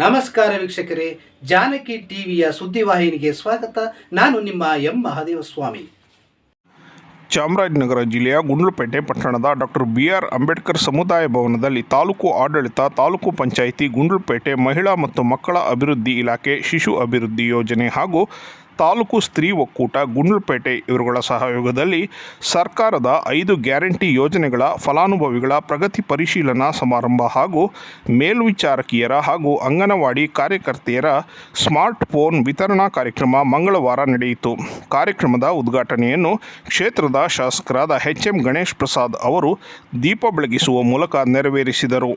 ನಮಸ್ಕಾರ ವೀಕ್ಷಕರೇ, ಜಾನಕಿ ಟಿವಿಯ ಸುದ್ದಿವಾಹಿನಿಗೆ ಸ್ವಾಗತ. ನಾನು ನಿಮ್ಮ ಎಂ. ಮಹಾದೇವ ಸ್ವಾಮಿ ಚಾಮರಾಜನಗರ ಜಿಲ್ಲೆಯ ಗುಂಡ್ಲುಪೇಟೆ ಪಟ್ಟಣದ ಡಾಕ್ಟರ್ ಬಿ ಆರ್ ಅಂಬೇಡ್ಕರ್ ಸಮುದಾಯ ಭವನದಲ್ಲಿ ತಾಲೂಕು ಆಡಳಿತ, ತಾಲೂಕು ಪಂಚಾಯಿತಿ, ಗುಂಡ್ಲುಪೇಟೆ ಮಹಿಳಾ ಮತ್ತು ಮಕ್ಕಳ ಅಭಿವೃದ್ಧಿ ಇಲಾಖೆ ಶಿಶು ಅಭಿವೃದ್ಧಿ ಯೋಜನೆ ಹಾಗೂ ತಾಲೂಕು ಸ್ತ್ರೀ ಒಕ್ಕೂಟ, ಗುಂಡ್ಲುಪೇಟೆ ಇವರುಗಳ ಸಹಯೋಗದಲ್ಲಿ ಸರ್ಕಾರದ ಐದು ಗ್ಯಾರಂಟಿ ಯೋಜನೆಗಳ ಫಲಾನುಭವಿಗಳ ಪ್ರಗತಿ ಪರಿಶೀಲನಾ ಸಮಾರಂಭ ಹಾಗೂ ಮೇಲ್ವಿಚಾರಕಿಯರ ಹಾಗೂ ಅಂಗನವಾಡಿ ಕಾರ್ಯಕರ್ತೆಯರ ಸ್ಮಾರ್ಟ್ ಫೋನ್ ವಿತರಣಾ ಕಾರ್ಯಕ್ರಮ ಮಂಗಳವಾರ ನಡೆಯಿತು. ಕಾರ್ಯಕ್ರಮದ ಉದ್ಘಾಟನೆಯನ್ನು ಕ್ಷೇತ್ರದ ಶಾಸಕರಾದ ಎಚ್ ಎಂ ಗಣೇಶ್ ಪ್ರಸಾದ್ ಅವರು ದೀಪ ಬೆಳಗಿಸುವ ಮೂಲಕ ನೆರವೇರಿಸಿದರು.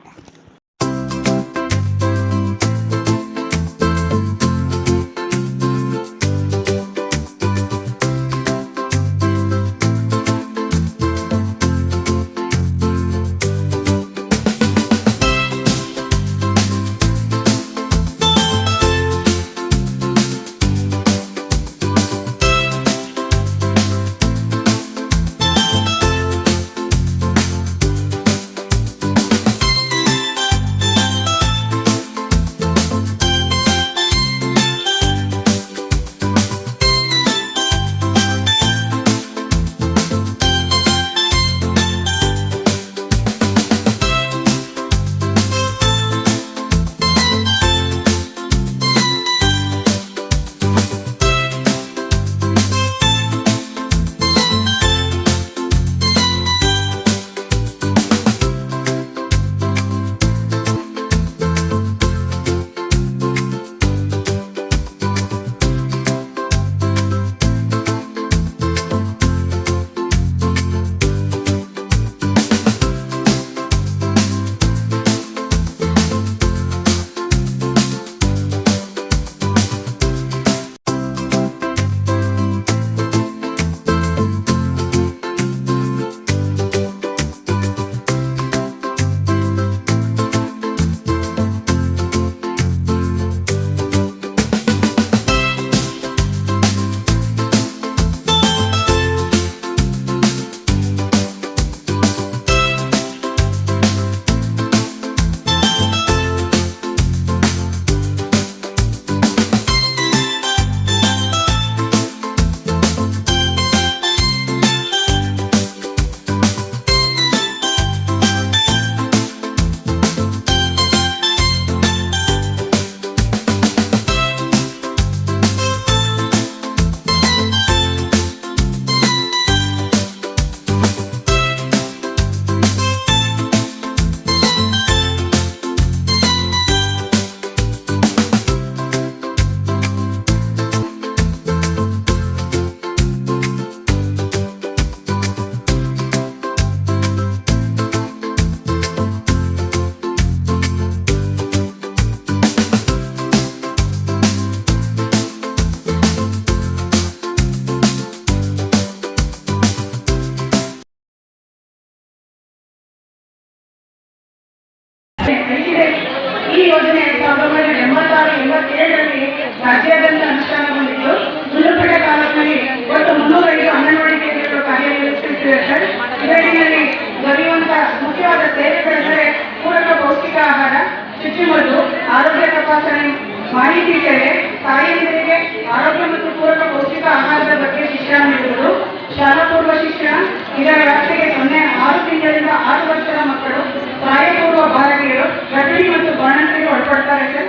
ಪೂರಕ ಪೌಷ್ಟಿಕ ಆಹಾರದ ಬಗ್ಗೆ ಶಿಕ್ಷಣ ನೀಡುವುದು. ಶಾಲಾ ಪೂರ್ವ ಶಿಕ್ಷಣ ಇದರ ವ್ಯಾಪ್ತಿಗೆ ಸೊನ್ನೆ, ಆರು ತಿಂಗಳಿಂದ ಆರು ವರ್ಷದ ಮಕ್ಕಳು, ಪ್ರಾಯಪೂರ್ವ ಬಾಲಕಿಯರು, ಗರ್ಭಿಣಿ ಮತ್ತು ಬಾಣಂತರಿಗೆ ಒಳಪಡ್ತಾರೆ. ಸರ್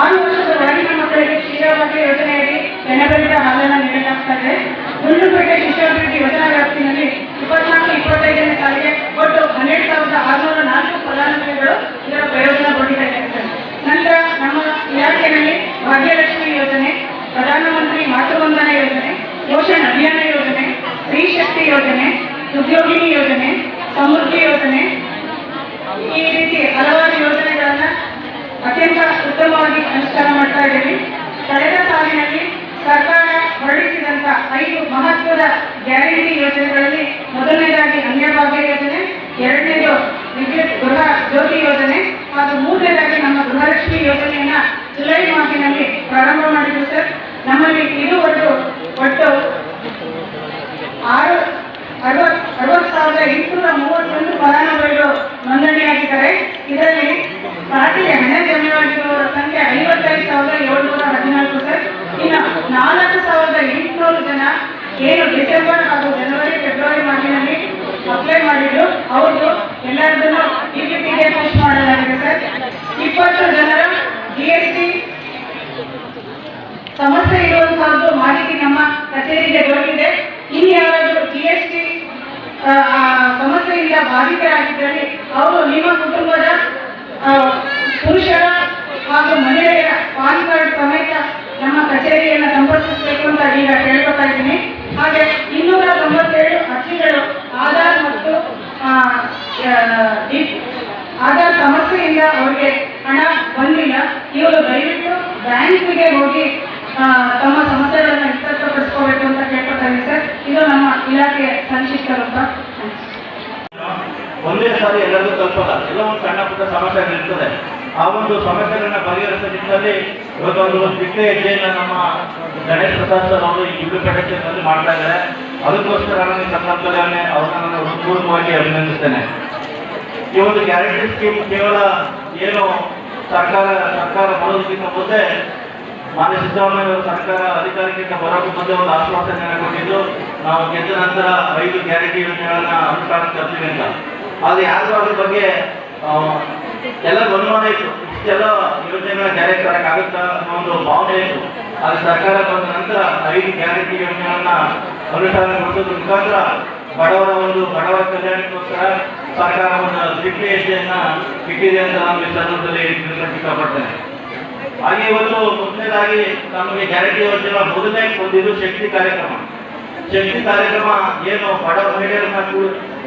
ಆರು ವರ್ಷದ ಒಳಗಿನ ಮಕ್ಕಳಿಗೆ ಕ್ಷೀರವಾಗಿ ಯೋಜನೆಯಲ್ಲಿ ಬೆನಬಲಿತ ಹಾಲನ್ನು ನೀಡಲಾಗ್ತದೆ. ಗುಂಡ್ಲುಪೇಟೆ ಶಿಷ್ಯಾಭಿವೃದ್ಧಿ ಯೋಜನಾ ವ್ಯಾಪ್ತಿನಲ್ಲಿ ಇಪ್ಪತ್ನಾಲ್ಕು, ಇಪ್ಪತ್ತೈದನೇ ಸಾಲಿಗೆ ಒಟ್ಟು ಹನ್ನೆರಡು ಸಾವಿರದ ಆರುನೂರ ನಾಲ್ಕು ಫಲಾನುಭವಿಗಳು ಇದರ ಪ್ರಯೋಜನಗೊಂಡಿದ್ದಾರೆ ಸರ್ ನಂತರ ನಮ್ಮ ಇಲಾಖೆಯಲ್ಲಿ ಭಾಗ್ಯಲಕ್ಷ್ಮಿ ಯೋಜನೆ ಪ್ರಧಾನಮಂತ್ರಿ ಮಾತೃವಂದನಾ ಯೋಜನೆ, ಪೋಷಣ್ ಅಭಿಯಾನ ಯೋಜನೆ, ಸ್ತ್ರೀ ಶಕ್ತಿ ಯೋಜನೆ, ಉದ್ಯೋಗಿನಿ ಯೋಜನೆ, ಸಮೃದ್ಧಿ ಯೋಜನೆ, ಈ ರೀತಿ ಹಲವಾರು ಯೋಜನೆಗಳನ್ನ ಅತ್ಯಂತ ಉತ್ತಮವಾಗಿ ಅನುಷ್ಠಾನ ಮಾಡ್ತಾ ಇದ್ದೀವಿ. ಕಳೆದ ಸಾಲಿನಲ್ಲಿ ಸರ್ಕಾರ ಹೊರಡಿಸಿದಂತ ಐದು ಮಹತ್ವದ ಗ್ಯಾರಂಟಿ ಯೋಜನೆಗಳಲ್ಲಿ ಮೊದಲನೇದಾಗಿ ಅನ್ಯಭಾಗ್ಯ ಯೋಜನೆ, ಎರಡನೇದು ವಿದ್ಯುತ್ ಗೃಹ ಜ್ಯೋತಿ ಯೋಜನೆ, ಹಾಗೂ ಮೂರನೇದಾಗಿ ನಮ್ಮ ಗೃಹಲಕ್ಷ್ಮಿ ಯೋಜನೆಯನ್ನ ಜುಲೈ ಮಾಸಿನಲ್ಲಿ ಪ್ರಾರಂಭ ಮಾಡಿದ್ರು ಸರ್. ನಮ್ಮಲ್ಲಿ ಇದು ಒಟ್ಟು ಆರು, ಅರವತ್ ಅರವತ್ತು ಸಾವಿರದ ಎಂಟುನೂರ ಮೂವತ್ತೊಂದು ಫಲಾನುಭವಿಗಳು ನೋಂದಣಿಯಾಗಿದ್ದಾರೆ ಇದರಲ್ಲಿ ಪಾರ್ಟಿಯ ಹಣ ಜಮೀವಾಗಿರುವವರ ಸಂಖ್ಯೆ ಐವತ್ತೈದು ಸಾವಿರದ ಏಳ್ನೂರ ಹದಿನಾಲ್ಕು ಸರ್. ಇನ್ನು ನಾಲ್ಕು ಸಾವಿರದ ಎಂಟುನೂರು ಜನ ಏನು ಡಿಸೆಂಬರ್ ಹಾಗೂ ಜನವರಿ, ಫೆಬ್ರವರಿ ಮಾರ್ಚಿನಲ್ಲಿ ಅಪ್ಲೈ ಮಾಡಿದ್ರು ಅವ್ರದ್ದು ಎಲ್ಲರದನ್ನು ಪುಷ್ ಮಾಡಲಾಗಿದೆ ಸರ್. ಇಪ್ಪತ್ತು ಜನರ ಜಿ ಎಸ್ ಟಿ ಸಮಸ್ಯೆ ಇರುವಂತಹದ್ದು ಮಾಹಿತಿ ನಮ್ಮ ಕಚೇರಿಗೆ ದೊರಕಿದೆ ಇನ್ನು ಯಾರಾದರೂ ಜಿ ಎಸ್ ಟಿ ಸಮಸ್ಯೆಯಿಂದ ಬಾಧಿತರಾಗಿದ್ದಲ್ಲಿ ಅವರು ನಿಮ್ಮ ಕುಟುಂಬದ ಆ, ಪುರುಷರ ಹಾಗೂ ಮಹಿಳೆಯರ ಪಾನ್ ಕಾರ್ಡ್ ಸಮೇತ ನಮ್ಮ ಕಚೇರಿಯನ್ನು ಸಂಪರ್ಕಿಸಬೇಕು ಅಂತ ಈಗ ಕೇಳ್ಕೊತಾ ಇದ್ದೀನಿ ಹಾಗೆ ಇನ್ನೂರ ತೊಂಬತ್ತೇಳು ಅರ್ಜಿಗಳು ಆಧಾರ್ ಮತ್ತು ಆ, ಆ, ಡಿ- ಆಧಾರ್ ಸಮಸ್ಯೆಯಿಂದ ಅವರಿಗೆ ಹಣ ಬಂದಿಲ್ಲ ಇವರು ದಯವಿಟ್ಟು ಬ್ಯಾಂಕಿಗೆ ಹೋಗಿ ಆ, ತಮ್ಮ ಸಮಸ್ಯೆಗಳನ್ನು ಇತ್ಯರ್ಥಪಡಿಸ್ಕೋಬೇಕು ಅಂತ ಕೇಳ್ಕೊತಾ ಇದ್ದೀನಿ ಸರ್ ಇದು ನಮ್ಮ ಇಲಾಖೆಯ ಸಂಕ್ಷಿಪ್ತ ರೂಪ ಒಂದೇ ಸಾರಿ ಎಲ್ಲರಿಗೂ ತಲುಪಲ್ಲ. ಎಲ್ಲ ಒಂದು ಸಣ್ಣ ಪುಟ್ಟ ಸಮಸ್ಯೆಗಳಿರ್ತದೆ ಆ ಒಂದು ಸಮಸ್ಯೆಗಳನ್ನ ಬಗೆಹರಿಸೋ ನಿಟ್ಟಿನಲ್ಲಿ ಇವತ್ತು ಒಂದು ಚಿಕ್ಕ ಹೆಜ್ಜೆಯನ್ನು ನಮ್ಮ ಗಣೇಶ್ ಪ್ರಸಾದ್ ಸರ್ ಅವರು ಈ ಇಬ್ರು ಪ್ರೊಡಕ್ಷನ್ನಲ್ಲಿ ಮಾಡ್ತಾ ಇದ್ದಾರೆ. ಅದಕ್ಕೋಸ್ಕರ ನಾನು ಸಂದರ್ಭದಲ್ಲಿ ಅವ್ರನ್ನ ನಾನು ಹೃತ್ಪೂರ್ವವಾಗಿ ಅಭಿನಂದಿಸ್ತೇನೆ. ಈ ಒಂದು ಗ್ಯಾರಂಟಿ ಸ್ಕೀಮ್ ಕೇವಲ ಏನು ಸರ್ಕಾರ ಸರ್ಕಾರ ಬರೋದಕ್ಕಿಂತ ಮುಂದೆ ಮಾನ್ಯ ಸಿದ್ದರಾಮಯ್ಯ ಅವರ ಸರ್ಕಾರ ಅಧಿಕಾರಕ್ಕಿಂತ ಬರೋಕ್ಕೂ ಮುಂದೆ ಒಂದು ಆಶ್ವಾಸನೆಯನ್ನು ಕೊಟ್ಟಿದ್ದು, ನಾವು ಗೆದ್ದ ನಂತರ ಐದು ಗ್ಯಾರಂಟಿ ಯೋಜನೆಗಳನ್ನ ಅನುಷ್ಠಾನಕ್ಕೆ ತರ್ತೀವಿ ಅಂತ. ಆದರೆ ಯಾರಿಗೂ ಅದ್ರ ಬಗ್ಗೆ ಎಲ್ಲ ಅನುಮಾನ ಇತ್ತು ಇಷ್ಟೆಲ್ಲ ಯೋಜನೆಗಳ ಜಾರಿ ತರಕ್ಕಾಗುತ್ತಾ ಅನ್ನೋ ಒಂದು ಭಾವನೆ ಇತ್ತು. ಅದು ಸರ್ಕಾರ ಬಂದ ನಂತರ ಐದು ಗ್ಯಾರಂಟಿ ಯೋಜನೆಗಳನ್ನ ಅನುಷ್ಠಾನಗೊಳಿಸೋದ್ರ ಮುಖಾಂತರ ಬಡವರ ಒಂದು ಬಡವರ ಕಲ್ಯಾಣಕ್ಕೋಸ್ಕರ ಸರ್ಕಾರ ಒಂದು ದಿಟ್ಟ ಹೆಜ್ಜೆಯನ್ನ ಇಟ್ಟಿದೆ ಅಂತ ನಾನು ಈ ಸಂದರ್ಭದಲ್ಲಿ ಇಷ್ಟಪಡ್ತೇನೆ. ಹಾಗೆ ಇವತ್ತು ಮೊದಲನೇದಾಗಿ ನಮಗೆ ಗ್ಯಾರಂಟಿ ಯೋಜನೆ ಮೊದಲನೇ ಹೊಂದಿದ್ದು ಶಕ್ತಿ ಕಾರ್ಯಕ್ರಮ. ಶಕ್ತಿ ಕಾರ್ಯಕ್ರಮ ಏನು ಬಡ ಮಹಿಳೆಯರನ್ನ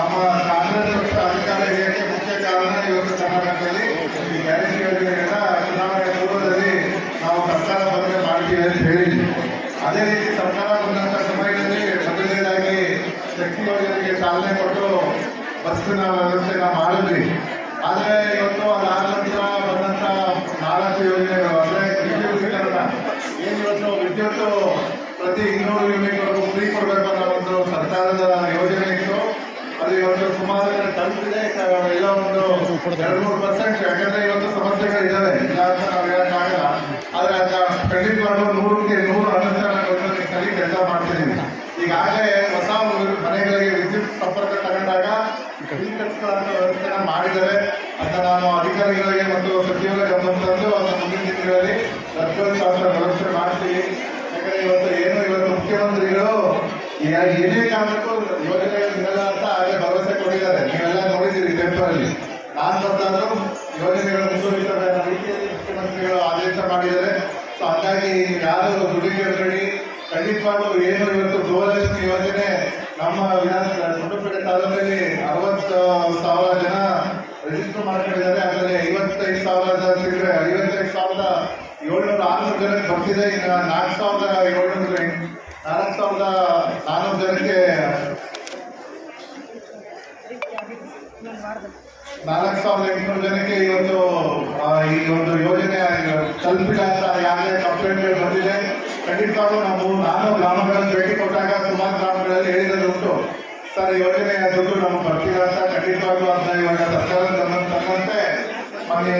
ನಮ್ಮ ಕಾಂಗ್ರೆಸ್ ಪಕ್ಷ ಅಧಿಕಾರ ಹೇಳಿಕೆ ಮುಖ್ಯ ಕಾರಣ ಇವತ್ತು ಕರ್ನಾಟಕದಲ್ಲಿ ಈ ಗ್ಯಾರಂಟಿ ಯೋಜನೆಗಳನ್ನ ಚುನಾವಣೆ ಪೂರ್ವದಲ್ಲಿ ನಾವು ಸರ್ಕಾರ ಬಂದರೆ ಮಾಡ್ತೀವಿ ಅಂತ ಹೇಳಿ. ಅದೇ ರೀತಿ ಸರ್ಕಾರ ಬಂದಂಥ ಸಮಯದಲ್ಲಿ ಮೊದಲನೇದಾಗಿ ಶಕ್ತಿ ಯೋಜನೆಗೆ ಚಾಲನೆ ಕೊಟ್ಟು ಬಸ್ಸಿನ ವ್ಯವಸ್ಥೆನ ಮಾಡಿದ್ವಿ. ಆದರೆ ಇವತ್ತು ಅದಾದ ನಂತರ ಬಂದಂಥ ನಾಲ್ಕು ಯೋಜನೆಗಳು, ಅಂದರೆ ವಿದ್ಯುತ್ ಏನು ಇವತ್ತು ವಿದ್ಯುತ್ ಪ್ರತಿ ಇನ್ನೂರು ಯೂನಿಟ್ವರೆಗೂ ಫ್ರೀ ಕೊಡಬೇಕು ಅನ್ನೋ ಒಂದು ಸರ್ಕಾರದ ಯೋಜನೆ ಇತ್ತು ಅದು ಇವತ್ತು ಸುಮಾರು ತಲುಪಿದೆ ಎಲ್ಲ ಒಂದು ಎರಡು ಮೂರು ಪರ್ಸೆಂಟ್ ಯಾಕಂದ್ರೆ ಇವತ್ತು ಸಮಸ್ಯೆಗಳು ಇದಾವೆ ಇಲ್ಲ ಅಂತ ನಾವು ಹೇಳಕ್ಕಾಗಲ್ಲ ಆದ್ರೆ ಅದ ಖಂಡಿತವಾಗ್ಲೂ ನೂರಕ್ಕೆ ನೂರು ಅನುಷ್ಠಾನಗೊಳಿಸೋ ನಿಟ್ಟಿನಲ್ಲಿ ಕೆಲಸ ಮಾಡ್ತಿದ್ದೀವಿ ಈಗಾಗಲೇ ಹೊಸ ಮನೆಗಳಿಗೆ ವಿದ್ಯುತ್ ಸಂಪರ್ಕ ತಗೊಂಡಾಗ ಕಟ್ಕೊಳ್ಳೋ ವ್ಯವಸ್ಥೆನ ಮಾಡಿದ್ದಾರೆ. ಅಂತ ನಾನು ಅಧಿಕಾರಿಗಳಿಗೆ ಮತ್ತು ಸಚಿವರ ಗಮನ ತಂದು ಅದನ್ನು ಮುಂದಿನ ದಿನಗಳಲ್ಲಿ ರಥೋತ್ಸವ ವ್ಯವಸ್ಥೆ ಮಾಡ್ತೀವಿ. ಯಾಕಂದ್ರೆ ಇವತ್ತು ಏನು ಇವತ್ತು ಮುಖ್ಯಮಂತ್ರಿಗಳು ಯಾ- ಏನೇ ಕಾರಣಕ್ಕೂ ಯೋಜನೆಗಳು ಇರಲ್ಲ ಅಂತ ಆಗಲೇ ಭರವಸೆ ಕೊಟ್ಟಿದ್ದಾರೆ. ನೀವೆಲ್ಲ ನೋಡಿದ್ದೀರಿ ಪೇಪರಲ್ಲಿ. ನಾನು ಬರ್ತಾದ್ರೂ ಯೋಜನೆಗಳು ಮುಂದುವರಿತವೆ ಅನ್ನೋ ರೀತಿಯಲ್ಲಿ ಮುಖ್ಯಮಂತ್ರಿಗಳು ಆದೇಶ ಮಾಡಿದ್ದಾರೆ. ಸೊ ಹಾಗಾಗಿ ಯಾರು ದುಡಿಬೇಡಿ ಖಂಡಿತವಾಗ್ಲೂ ಏನು ಇವತ್ತು ಗೃಹಲಕ್ಷ್ಮಿ ಯೋಜನೆ ನಮ್ಮ ವಿಧಾನ ಗುಂಡ್ಲುಪೇಟೆ ತಾಲೂಕಲ್ಲಿ ಅರವತ್ತು ಸಾವಿರ ಜನ ರಿಜಿಸ್ಟರ್ ಮಾಡ್ಕೊಂಡಿದ್ದಾರೆ. ಅದರಲ್ಲಿ ಐವತ್ತೈದು ಸಾವಿರ ಜನ ಸಿಕ್ಕರೆ ಐವತ್ತೈದು ಸಾವಿರದ ಏಳ್ನೂರ ಆರುನೂರು ಜನಕ್ಕೆ ಬರ್ತಿದೆ. ಇನ್ನು ನಾಲ್ಕು ಸಾವಿರದ ಏಳ್ನೂರ ನಾಲ್ಕು ಸಾವಿರದ ನಾನ್ನೂರು ಜನಕ್ಕೆ ನಾಲ್ಕು ಸಾವಿರದ ಎಂಟುನೂರು ಜನಕ್ಕೆ ಇವತ್ತು ಈ ಒಂದು ಯೋಜನೆ ತಲುಪಿಲ್ಲ ಅಂತ ಯಾರೇ ಕಂಪ್ಲೇಂಟ್ಗಳು ಬಂದಿದೆ. ಖಂಡಿತವಾಗ್ಲೂ ನಾವು ನಾನು ಗ್ರಾಮಗಳಲ್ಲಿ ಭೇಟಿ ಕೊಟ್ಟಾಗ ಸುಮಾರು ಗ್ರಾಮಗಳಲ್ಲಿ ಹೇಳಿದ್ರು ಉಂಟು. ಸರ್ ಯೋಜನೆ ದುಡ್ಡು ನಮಗೆ ಬರ್ತಿಲ್ಲ ಅಂತ ಖಂಡಿತವಾಗ್ಲೂ ಅದನ್ನ ಇವಾಗ ಸರ್ಕಾರ ತಕ್ಕಂತೆ ಮೊನ್ನೆ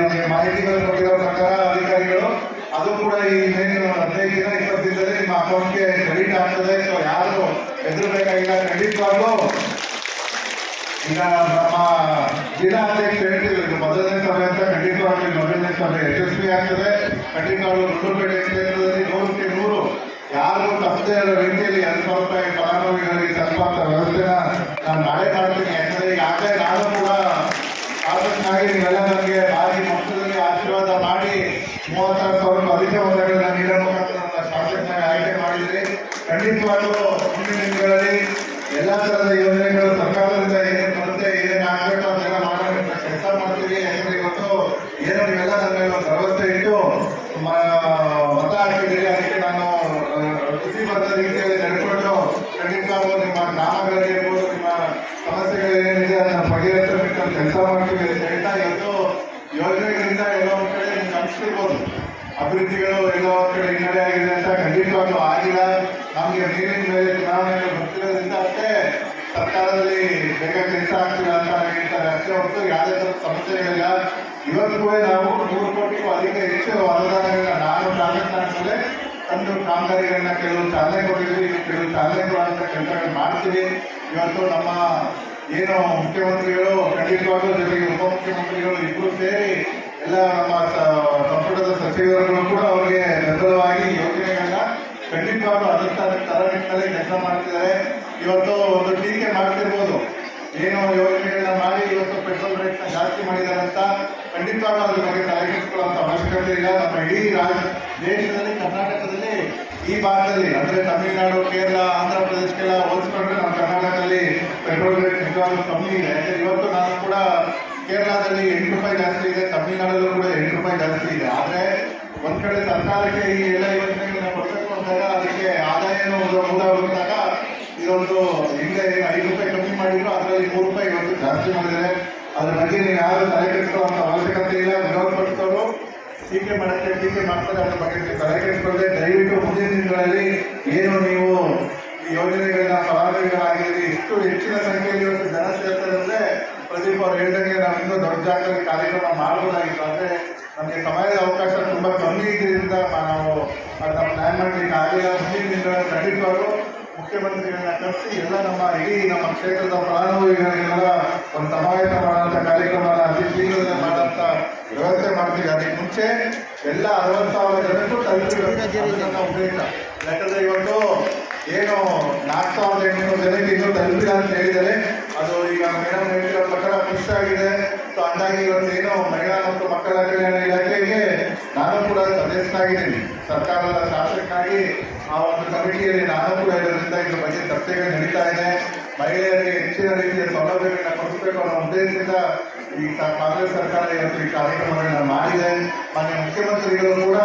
ನಮಗೆ ಮಾಹಿತಿಗಳು ಕೊಟ್ಟಿರೋ ಪ್ರಕಾರ ಅಧಿಕಾರಿಗಳು, ಅದು ಕೂಡ ಈ ಮೇಲಿನ ಹದಿನೈದು ದಿನ ಇಪ್ಪತ್ತು ನಿಮ್ಮ ಅಕೌಂಟ್ಗೆ ಕ್ರೆಡಿಟ್ ಆಗ್ತದೆ ಸೊ ಯಾರು ಹೆದರಬೇಕಾಗಿಲ್ಲ, ಖಂಡಿತವಾಗ್ಲೂ. ಈಗ ನಮ್ಮ ಜಿಲ್ಲಾ ಅಧ್ಯಕ್ಷ ಹೇಳ್ತಿದ್ರು ಮೊದಲನೇ ಸಭೆ ಅಂತ, ಖಂಡಿತವಾಗ್ಲೂ ಮೊದಲನೇ ಸಭೆ ಯಶಸ್ವಿ ಆಗ್ತದೆ. ಖಂಡಿತವಾಗ್ಲೂ ಗುಂಡುಪೇಟೆ ಕ್ಷೇತ್ರದಲ್ಲಿ ನೂರಕ್ಕೆ ನೂರು. ಯಾರು ತಪ್ಪದೇ ಇರೋ ರೀತಿಯಲ್ಲಿ ಎರಡು ಸಾವಿರ ರೂಪಾಯಿ ಫಲಾನುಭವಿಗಳಿಗೆ ತಲುಪುವಂತ ವ್ಯವಸ್ಥೆನ ನಾನು ನಾಳೆ ಮಾಡ್ತೀನಿ. ಯಾಕಂದ್ರೆ ಈಗಾಗಲೇ ನಾನು ಕೂಡ ಆದಷ್ಟಾಗಿ ನೀವೆಲ್ಲ ನನಗೆ ಭಾರಿ ಮೊತ್ತದಲ್ಲಿ ಆಶೀರ್ವಾದ ಮಾಡಿ ಮೂವತ್ತಾರು ಸಾವಿರ ಅಧಿಕ ಮತಗಳನ್ನ ನೀಡೋ ಮುಖಾಂತರ ನನ್ನ ಶಾಸಕನಾಗಿ ಆಯ್ಕೆ ಮಾಡಿದ್ರಿ ಖಂಡಿತವಾಗ್ಲೂ ಮುಂದಿನ ದಿನಗಳಲ್ಲಿ ಎಲ್ಲಾ ತರದ ಯೋಜನೆಗಳು ಸರ್ಕಾರದಿಂದ ಏನೇನು ಬರುತ್ತೆ, ಏನೇನು ಆಗಬೇಕು ಅದನ್ನೆಲ್ಲ ಮಾಡೋಣ ಕೆಲಸ ಮಾಡ್ತೀವಿ. ಯಾಕಂದ್ರೆ ಇವತ್ತು ಏನೋ ನೀವೆಲ್ಲ ನನ್ನ ಒಂದು ಭರವಸೆ ಇಟ್ಟು ಮತ ಹಾಕಿದ್ದೀರಿ. ಅದಕ್ಕೆ ನಾನು ಶುಚಿಬದ್ಧ ರೀತಿಯಲ್ಲಿ ನಡ್ಕೊಂಡು ಖಂಡಿತವಾಗೂ ನಿಮ್ಮ ಗ್ರಾಮಗಳಿಗಿರ್ಬೋದು ನಿಮ್ಮ ಸಮಸ್ಯೆಗಳು ಏನೇನಿದೆ ಅದನ್ನ ಬಗೆಹರಿಸಬೇಕು ಕೆಲಸ ಮಾಡ್ತೀವಿ ಅಂತ ಹೇಳ್ತಾ ಇವತ್ತು ಯೋಜನೆಗಳಿಂದ ಎಲ್ಲೋ ಒಂದ್ ಕಡೆ ನಿಮ್ಗೆ ಅಭಿವೃದ್ಧಿಗಳು ಎಲ್ಲೋ ಒಂದ್ ಕಡೆ ಹಿನ್ನಡೆ ಆಗಿದೆ ಅಂತ ಖಂಡಿತವಾಗ್ಲೂ ಆಗಿಲ್ಲ. ನಮಗೆ ನೀರಿನ ಮೇಲೆ ಚುನಾವಣೆಯಲ್ಲಿ ಬರ್ತಿರೋದ್ರಿಂದ ಅಷ್ಟೇ. ಸರ್ಕಾರದಲ್ಲಿ ಬೇಗ ಕೆಲಸ ಆಗ್ತಿಲ್ಲ ಅಂತ ಹೇಳ್ತಾರೆ. ಅಷ್ಟೇ ಹೊರತು ಯಾವುದೇ ಥರದ ಇಲ್ಲ. ಇವತ್ತು ನಾವು ನೂರು ಕೋಟಿಗೂ ಅಧಿಕ ಹೆಚ್ಚು ಅನುದಾನಗಳನ್ನ ನಾನು ಕಾಂಗ್ರೆಸ್ ತಂದು ಕಾಮಗಾರಿಗಳನ್ನ ಕೆಲವು ಚಾಲನೆ ಕೊಟ್ಟಿದ್ವಿ ಕೆಲವು ಚಾಲನೆ ಕೊಡುವಂಥ ಕೆಲಸಗಳನ್ನ ಮಾಡ್ತೀವಿ. ಇವತ್ತು ನಮ್ಮ ಏನು ಮುಖ್ಯಮಂತ್ರಿಗಳು, ಖಂಡಿತವಾಗ್ಲೂ ಜೊತೆಗೆ ಉಪಮುಖ್ಯಮಂತ್ರಿಗಳು ಇಬ್ಬರು ಸೇರಿ ಎಲ್ಲ ನಮ್ಮ ಸಂಪುಟದ ಸಚಿವರುಗಳು ಕೂಡ ಅವರಿಗೆ ಬೆಂಬಲವಾಗಿ ಯೋಜನೆಗಳನ್ನ ಖಂಡಿತವಾಗ್ಲೂ ಅದಕ್ಕೆ ನಿಟ್ಟಿನಲ್ಲಿ ಕೆಲಸ ಮಾಡ್ತಿದ್ದಾರೆ. ಇವತ್ತು ಒಂದು ಟೀಕೆ ಮಾಡ್ತಿರ್ಬೋದು. ಏನು ಯೋಜನೆಗಳನ್ನ ಮಾಡಿ ಇವತ್ತು ಪೆಟ್ರೋಲ್ ರೇಟ್ನ ಜಾಸ್ತಿ ಮಾಡಿದ್ದಾರೆ ಅಂತ ಖಂಡಿತವಾಗ್ಲೂ ಅದ್ರ ಬಗ್ಗೆ ತಲೆಗೆಡಿಸ್ಕೊಳ್ಳುವಂತ ಅವಶ್ಯಕತೆ ಇಲ್ಲ. ನಮ್ಮ ಇಡೀ ರಾಜ್ಯ ದೇಶದಲ್ಲಿ, ಕರ್ನಾಟಕದಲ್ಲಿ, ಈ ಭಾಗದಲ್ಲಿ, ಅಂದ್ರೆ ತಮಿಳುನಾಡು, ಕೇರಳ, ಆಂಧ್ರ ಪ್ರದೇಶಕ್ಕೆಲ್ಲ ಹೋಲಿಸ್ಕೊಂಡ್ರೆ ನಮ್ಮ ಕರ್ನಾಟಕದಲ್ಲಿ ಪೆಟ್ರೋಲ್ ರೇಟ್ ನಿಜವಾಗ್ಲೂ ಕಮ್ಮಿ ಇದೆ. ಯಾಕಂದ್ರೆ ಇವತ್ತು ನಾನು ಕೂಡ ಕೇರಳದಲ್ಲಿ ಎಂಟು ರೂಪಾಯಿ ಜಾಸ್ತಿ ಇದೆ, ತಮಿಳುನಾಡಲ್ಲೂ ಕೂಡ ಎಂಟು ರೂಪಾಯಿ ಜಾಸ್ತಿ ಇದೆ. ಆದ್ರೆ ಒಂದ್ ಕಡೆ ಸರ್ಕಾರಕ್ಕೆ ಈ ಎಲ್ಲ ಯೋಜನೆಗಳನ್ನ ಕೊಡಬೇಕು ಅಂದಾಗ ಅದಕ್ಕೆ ಆದಾಯನೂ ಒಂದು ಮೂಲ ಇದೊಂದು ಹಿಂದೆ ಏನು ಐದು ರೂಪಾಯಿ ಕಮ್ಮಿ ಮಾಡಿದ್ರು, ಅದರಲ್ಲಿ ಮೂರು ರೂಪಾಯಿ ಇವತ್ತು ಜಾಸ್ತಿ ಮಾಡಿದ್ದಾರೆ. ಅದ್ರ ಬಗ್ಗೆ ನೀವು ಯಾರು ತಲೆ ಕೆಡಿಸ್ಕೊಳ್ಳುವಂತ ಅವಶ್ಯಕತೆ ಇಲ್ಲ. ವಿರೋಧ ಪಕ್ಷದವರು ಟೀಕೆ ಮಾಡಕ್ಕೆ ಟೀಕೆ ಮಾಡ್ತಾರೆ, ಅದ್ರ ಬಗ್ಗೆ ತಲೆ ಕೆಡಿಸ್ಕೊಳ್ಳದೆ ದಯವಿಟ್ಟು ಮುಂದಿನ ದಿನಗಳಲ್ಲಿ ಏನು ನೀವು ಯೋಜನೆಗಳನ್ನ ಫಲಾನುಭವಿಗಳಾಗಿರಲಿ ಇಷ್ಟು ಹೆಚ್ಚಿನ ಸಂಖ್ಯೆಯಲ್ಲಿ ಇವತ್ತು ಜನ ಸೇರ್ತಾರೆ ಅಂದ್ರೆ ಪ್ರದೀಪ್ ಅವ್ರು ಹೇಳ್ದಂಗೆ ನಾವು ಇನ್ನೂ ದೊಡ್ಡ ಜಾಗದಲ್ಲಿ ಕಾರ್ಯಕ್ರಮ ಮಾಡಬಹುದಾಗಿತ್ತು ಅಂದ್ರೆ ನಮಗೆ ಸಮಯದ ಅವಕಾಶ ತುಂಬ ಕಮ್ಮಿ ಇದ್ದರಿಂದ ನಾವು ಅದನ್ನ ಪ್ಲಾನ್ ಮಾಡಲಿಕ್ಕೆ ಆಗಿಲ್ಲ ಮುಂದಿನ ದಿನಗಳಲ್ಲಿ ಖಂಡಿತವಾಗೂ ಮುಖ್ಯಮಂತ್ರಿಗಳನ್ನ ಕರೆಸಿ ಎಲ್ಲ ನಮ್ಮ ಇಡೀ ನಮ್ಮ ಕ್ಷೇತ್ರದ ಫಲಾನುಭವಿಗಳಿಗೆಲ್ಲ ಒಂದು ಸಮಾವೇಶ ಮಾಡುವಂಥ ಕಾರ್ಯಕ್ರಮ ಅತಿ ಶೀಘ್ರದಲ್ಲಿ ಮಾಡುವಂಥ ವ್ಯವಸ್ಥೆ ಮಾಡ್ತೀವಿ. ಅದಕ್ಕೆ ಮುಂಚೆ ಎಲ್ಲ ಅರವತ್ತು ಸಾವಿರ ಜನಕ್ಕೂ ನನ್ನ ಉದ್ದೇಶ. ಯಾಕಂದ್ರೆ ಇವತ್ತು ಏನು ನಾಲ್ಕು ಸಾವಿರದ ಎಂಟುನೂರು ಜನಕ್ಕೆ ಇನ್ನೂ ತಲುಪಿಲ್ಲ ಅಂತ ಹೇಳಿದರೆ ಅದು ಈಗ ಮೇಡಮ್ ಹೇಳ್ತಿರೋ ಪ್ರಕಾರ ಫಿಕ್ಸ್ ಆಗಿದೆ ಇವತ್ತು ಏನು ಮಹಿಳಾ ಮತ್ತು ಮಕ್ಕಳ ಕಲ್ಯಾಣ ಇಲಾಖೆಗೆ ನಾನು ಕೂಡ ಸದಸ್ಯನಾಗಿದ್ದೀನಿ ಸರ್ಕಾರದ ಶಾಸಕನಾಗಿ ಆ ಒಂದು ಕಮಿಟಿಯಲ್ಲಿ ನಾನು ಕೂಡ ಇರೋದ್ರಿಂದ ಇದ್ರ ಬಗ್ಗೆ ಚರ್ಚೆಗಳು ನಡೀತಾ ಇದೆ. ಮಹಿಳೆಯರಿಗೆ ಹೆಚ್ಚಿನ ರೀತಿಯ ಸೌಲಭ್ಯಗಳನ್ನ ಕೊಡಿಸಬೇಕು ಅನ್ನೋ ಉದ್ದೇಶದಿಂದ ಈ ಕಾಂಗ್ರೆಸ್ ಸರ್ಕಾರ ಇವತ್ತು ಈ ಕಾರ್ಯಕ್ರಮಗಳನ್ನ ಮಾಡಿದೆ. ಮಾನ್ಯ ಮುಖ್ಯಮಂತ್ರಿಗಳು ಕೂಡ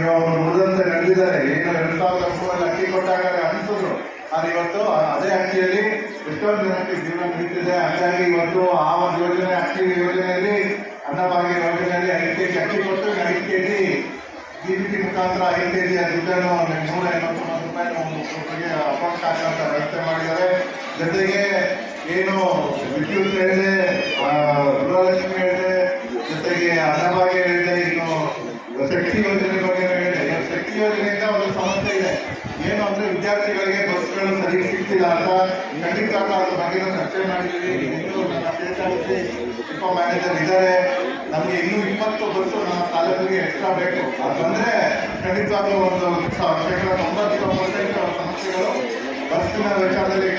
ಇವಾಗ ಉಳಿದಂತೆ ನಡೆದಿದ್ದಾರೆ. ಏನು ಎರಡ್ ಸಾವಿರದ ಮೂರಲ್ಲಿ ಅಕ್ಕಿ ಕೊಟ್ಟಾಗ ಅನಿಸಿದ್ರು. ಆದ್ರೆ ಇವತ್ತು ಅದೇ ಅಕ್ಕಿಯಲ್ಲಿ ಎಷ್ಟೊಂದು ಜನಕ್ಕೆ ಜೀವನ ನಡೀತಿದೆ. ಹಾಗಾಗಿ ಇವತ್ತು ಆ ಒಂದು ಯೋಜನೆ ಅಕ್ಕಿ ಯೋಜನೆಯಲ್ಲಿ, ಅನ್ನಭಾಗ್ಯ ಯೋಜನೆಯಲ್ಲಿ ಐದು ಕೆಜಿ ಅಕ್ಕಿ ಕೊಟ್ಟು ಐದು ಕೆಜಿ ಟಿ ಮುಖಾಂತರ ಐದು ಕೆಜಿ ದುಡ್ಡನ್ನು ನೂರ ಎಂಬತ್ತೊಂಬತ್ತು ರೂಪಾಯಿ ರೂಪಾಯಿಗೆ ಅಕೌಂಟ್ ಆಗುವಂತ ವ್ಯವಸ್ಥೆ ಮಾಡಿದ್ದಾರೆ. ಜೊತೆಗೆ ಏನು ವಿದ್ಯುತ್ ಹೇಳಿದೆ ಗೃಹಲಕ್ಷ್ಮಿ ಹೇಳಿದೆ, ಜೊತೆಗೆ ಅನ್ನಭಾಗ್ಯ ಹೇಳಿದೆ, ಇನ್ನು ಶಕ್ತಿ ಯೋಜನೆ ಬಗ್ಗೆ ಶಕ್ತಿ ಒಂದು ಸಮಸ್ಯೆ ಇದೆ. ಏನು ಅಂದ್ರೆ ವಿದ್ಯಾರ್ಥಿಗಳಿಗೆ ಬಸ್ಗಳು ಸರಿ ಸಿಗ್ತಿಲ್ಲ ಅಂತ ಖಂಡಿತ ಅದ್ರ ಬಗ್ಗೆ ಚರ್ಚೆ ಮಾಡಿದ್ದೀವಿ. ನನ್ನ ಡಿಪೋ ಮ್ಯಾನೇಜರ್ ಇದ್ದಾರೆ. ನಮಗೆ ಇನ್ನೂ ಇಪ್ಪತ್ತು ಬಸ್ಸು ನಮ್ಮ ತಾಲೂಕಿಗೆ ಎಕ್ಸ್ಟ್ರಾ ಬೇಕು. ಅದು ಖಂಡಿತ ಖಂಡಿತವಾಗ್ಲೂ ಒಂದು ಶೇಕಡ ತೊಂಬತ್ತು ಪರ್ಸೆಂಟ್ ಸಮಸ್ಯೆಗಳು ಬಸ್ಸಿನ ವಿಚಾರದಲ್ಲಿ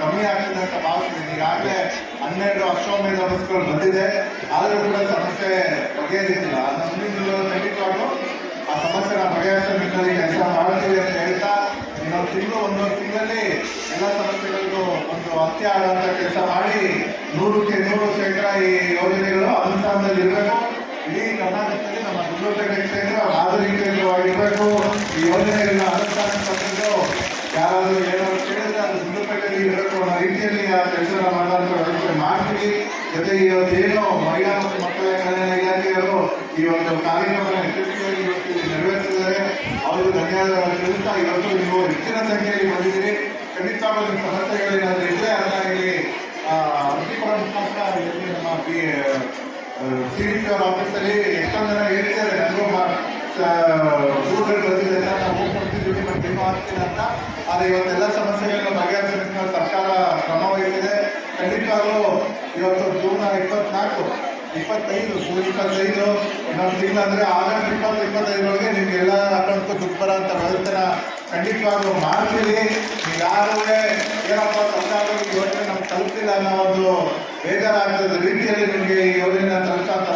ಕಮ್ಮಿ ಆಗ್ತದೆ ಅಂತ ಭಾವಿಸ್ತೀನಿ ಈಗಾಗಲೇ ಹನ್ನೆರಡು ಅಶ್ವಮೇಧ ಬಸ್ಗಳು ಬಂದಿದೆ. ಆದರೂ ಕೂಡ ಸಮಸ್ಯೆ ಬಗೆಹರಿಸಿಲ್ಲ ಅದನ್ನ ಮುಂದಿನ ಖಂಡಿತವಾಗ್ಲೂ ಆ ಸಮಸ್ಯೆನ ಬಗೆಹರಿಸೋ ನಿಟ್ಟಿನಲ್ಲಿ ಕೆಲಸ ಮಾಡ್ತೀವಿ ಅಂತ ಹೇಳ್ತಾ, ಇನ್ನೊಂದು ತಿಂಗಳು, ಒಂದೊಂದು ತಿಂಗಳಲ್ಲಿ ಎಲ್ಲ ಸಮಸ್ಯೆಗಳಿಗೂ ಒಂದು ಅಂತ್ಯ ಆಡುವಂತ ಕೆಲಸ ಮಾಡಿ, ನೂರಕ್ಕೆ ನೂರು ಶೇಕಡ ಈ ಯೋಜನೆಗಳು ಅನುಷ್ಠಾನದಲ್ಲಿ ಇರಬೇಕು. ಇಡೀ ಕರ್ನಾಟಕದಲ್ಲಿ ನಮ್ಮ ಗುಂಡ್ಲುಪೇಟೆ ಕ್ಷೇತ್ರ ಮಾದರಿ ಕೇಂದ್ರವಾಗಿರಬೇಕು. ಈ ಯೋಜನೆಗಳನ್ನ ಅನುಷ್ಠಾನ ತಂದಿದ್ದು ಯಾರಾದರೂ ಏನಾದ್ರು ಕೇಳಿದ್ರೆ ಅದು ಗುಂಡ್ಲುಪೇಟೆಯಲ್ಲಿ ಇರಬೇಕು ಅನ್ನೋ ರೀತಿಯಲ್ಲಿ ಆ ಕೆಲಸ ಮಾಡುವಂತ ವ್ಯವಸ್ಥೆ ಮಾಡ್ತೀವಿ. ಜೊತೆಗೆ ಇವತ್ತೇನು ಮಹಿಳಾ ಮತ್ತು ಮಕ್ಕಳ ಕಲ್ಯಾಣ ಇಲಾಖೆಯವರು ಈ ಒಂದು ಕಾರ್ಯಕ್ರಮ ಯಶಸ್ವಿಯಾಗಿ ಇವತ್ತು ನೆರವೇರಿಸಿದ್ದಾರೆ. ಅವರಿಗೆ ಧನ್ಯವಾದಗಳನ್ನು ತಿಳಿಸ್ತಾ ಇವತ್ತು ನೀವು ಹೆಚ್ಚಿನ ಸಂಖ್ಯೆಯಲ್ಲಿ ಬಂದಿದ್ದೀರಿ. ಖಂಡಿತವಾಗ್ಲೂ ನಿಮ್ಮ ಸಮಸ್ಯೆಗಳೇನಾದರೂ ಇದ್ದರೆ ಅದನ್ನ ಇಲ್ಲಿ ಕೊಡೋ ಮುಖಾಂತರ ನಮ್ಮ ಸಿ, ಡಿ, ಪಿ ಅವರ ಆಫೀಸಲ್ಲಿ ಎಷ್ಟೊಂದು ಜನ ಹೇಳ್ತಿದ್ದಾರೆ ನನಗೂ ಬಂದಿದೆ ಸರ್ ನಾವು ಹೋಗಿ ಕೊಡ್ತಿದ್ದೀವಿ ಬಟ್ ಏನೂ ಆಗ್ತಿಲ್ಲ ಅಂತ. ಆದರೆ ಇವತ್ತೆಲ್ಲ ಸಮಸ್ಯೆಗಳನ್ನ ಬಗೆಹರಿಸಲಿಕ್ಕೆ ಸರ್ಕಾರ ಕ್ರಮ ವಹಿಸಿದೆ. ಖಂಡಿತವಾಗ್ಲೂ ಇವತ್ತು ಜೂನ್ ಇಪ್ಪತ್ನಾಲ್ಕು, ಇಪ್ಪತ್ತೈದು, ಜೂನ್ ಇಪ್ಪತ್ತೈದು, ಇನ್ನೊಂದು ತಿಂಗಳು ಅಂದ್ರೆ ಆಗಸ್ಟ್ ಇಪ್ಪತ್ತು, ಇಪ್ಪತ್ತೈದರೊಳಗೆ ನಿಮಗೆಲ್ಲ ಅಕೌಂಟ್ಗೂ ದುಡ್ಡು ಬರೋ ಅಂತ ವ್ಯವಸ್ಥೆನ ಖಂಡಿತವಾಗ್ಲೂ ಮಾಡ್ತೀವಿ ಯಾರೂ ಏನಪ್ಪ ಸರ್ಕಾರ ಈ ಯೋಜನೆ ನಮ್ಗೆ ತಲುಪಿಲ್ಲ ಅನ್ನೋ ಒಂದು ಬೇಜಾರಾಗ್ತದೆ. ರೀತಿಯಲ್ಲಿ ನಿಮಗೆ ಯೋಜನೆ ತಲುಪಂತ